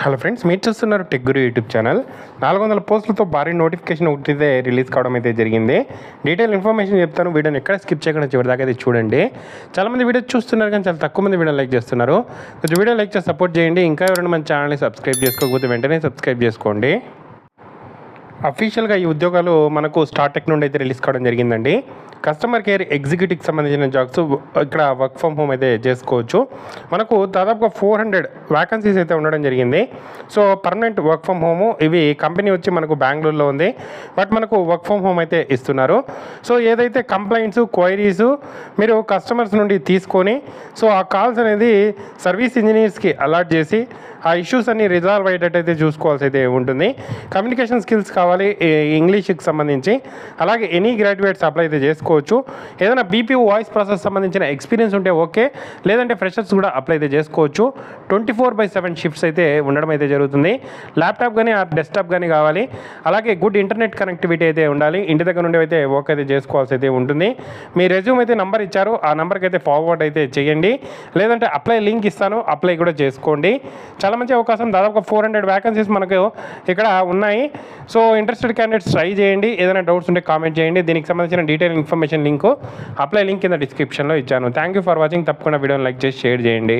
Hello friends మీరు చూస్తున్నారు tech గురు YouTube channel. నాలుగు వందల పోస్టులతో భారీ నోటిఫికేషన్ ఒకటిదే రిలీజ్ కావడం అయితే జరిగింది. డీటెయిల్ ఇన్ఫర్మేషన్ చెప్తాను. వీడియోని ఎక్కడ స్కిప్ చేయకుండా చివరి దాకా అయితే చూడండి. చాలామంది వీడియో చూస్తున్నారు కానీ చాలా తక్కువ మంది వీడియో లైక్ చేస్తున్నారు. కొంచెం వీడియో లైక్ చేసి సపోర్ట్ చేయండి. ఇంకా ఎవరైనా మన ఛానల్ని సబ్స్క్రైబ్ చేసుకోకపోతే వెంటనే సబ్స్క్రైబ్ చేసుకోండి. అఫీషియల్గా ఈ ఉద్యోగాలు మనకు స్టార్టెక్ నుండి అయితే రిలీజ్ కావడం జరిగిందండి. కస్టమర్ కేర్ ఎగ్జిక్యూటివ్కి సంబంధించిన జాబ్స్ ఇక్కడ వర్క్ ఫ్రమ్ హోమ్ అయితే చేసుకోవచ్చు. మనకు దాదాపుగా ఫోర్ హండ్రెడ్ వ్యాకన్సీస్ అయితే ఉండడం జరిగింది. So permanent work from home ఇవి కంపెనీ వచ్చి మనకు బెంగళూరులో ఉంది. బట్ మనకు వర్క్ ఫ్రమ్ హోమ్ అయితే ఇస్తున్నారు. సో ఏదైతే కంప్లైంట్స్ క్వైరీస్ మీరు కస్టమర్స్ నుండి తీసుకొని సో ఆ కాల్స్ అనేది సర్వీస్ ఇంజనీర్స్కి అలాట్ చేసి ఆ ఇష్యూస్ అన్ని రిజాల్వ్ అయ్యేటట్టయితే చూసుకోవాల్సి అయితే ఉంటుంది. కమ్యూనికేషన్ స్కిల్స్ కావాలి కావాలి ఇంగ్లీష్కి సంబంధించి. అలాగే ఎనీ గ్రాడ్యుయేట్స్ అప్లై అయితే చేసుకోవచ్చు. ఏదైనా బీపీ వాయిస్ ప్రాసెస్ సంబంధించిన ఎక్స్పీరియన్స్ ఉంటే ఓకే. లేదంటే ఫ్రెషర్స్ కూడా అప్లై అయితే చేసుకోవచ్చు. Twenty four by seven shifts అయితే ఉండడం అయితే జరుగుతుంది. ల్యాప్టాప్ కానీ డెస్క్టాప్ కానీ కావాలి. అలాగే గుడ్ ఇంటర్నెట్ కనెక్టివిటీ అయితే ఉండాలి. ఇంటి దగ్గర నుండి అయితే వర్క్ అయితే చేసుకోవాల్సి అయితే ఉంటుంది. మీ రెజ్యూమ్ అయితే నంబర్ ఇచ్చారు. ఆ నెంబర్కి అయితే ఫార్వర్డ్ అయితే చేయండి. లేదంటే అప్లై లింక్ ఇస్తాను. అప్లై కూడా చేసుకోండి. చాలా మంచి అవకాశం. దాదాపు ఫోర్ హండ్రెడ్ వ్యాకన్సీస్ మనకు ఇక్కడ ఉన్నాయి. సో ఇంట్రెస్టెడ్ క్యాండిడేట్స్ ట్రై చేయండి. ఏదైనా డౌట్స్ ఉంటే కామెంట్ చేయండి. దీనికి సంబంధించిన detail information link apply link కింద డిస్క్రిప్షన్లో ఇచ్చాను. థ్యాంక్ యూ ఫర్ వాచింగ్ తప్పకుండా వీడియోని లైక్ చేసి షేర్ చేయండి.